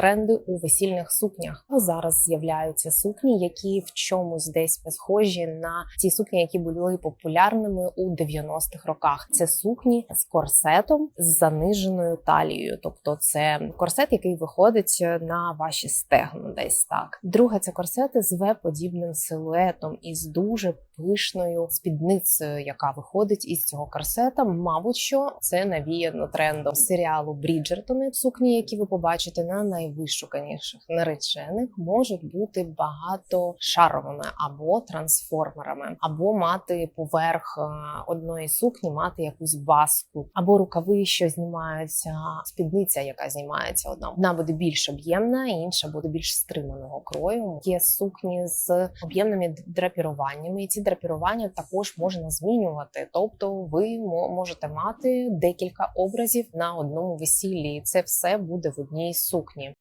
тренди у весільних сукнях. Ну, Зараз з'являються сукні, які в чомусь десь схожі на ті сукні, які були популярними у 90-х роках. Це сукні з корсетом з заниженою талією, тобто це корсет, який виходить на ваші стегна, десь так. Друге, це корсети з В-подібним силуетом і з дуже пишною спідницею, яка виходить із цього корсета. Мабуть, що це навіяно трендом серіалу Бріджертони. Сукні, які ви побачите на найвишуканіших наречених, можуть бути багатошаровими або трансформерами, або мати поверх е, одної сукні, мати якусь баску, або рукави, що знімаються, спідниця, яка знімається одна. Одна буде більш об'ємна, інша буде більш стриманого крою. Є сукні з об'ємними драпіруваннями, і ці драпірування також можна змінювати. Тобто, ви мо- можете мати декілька образів на одному весіллі, і це все буде в одній сукні.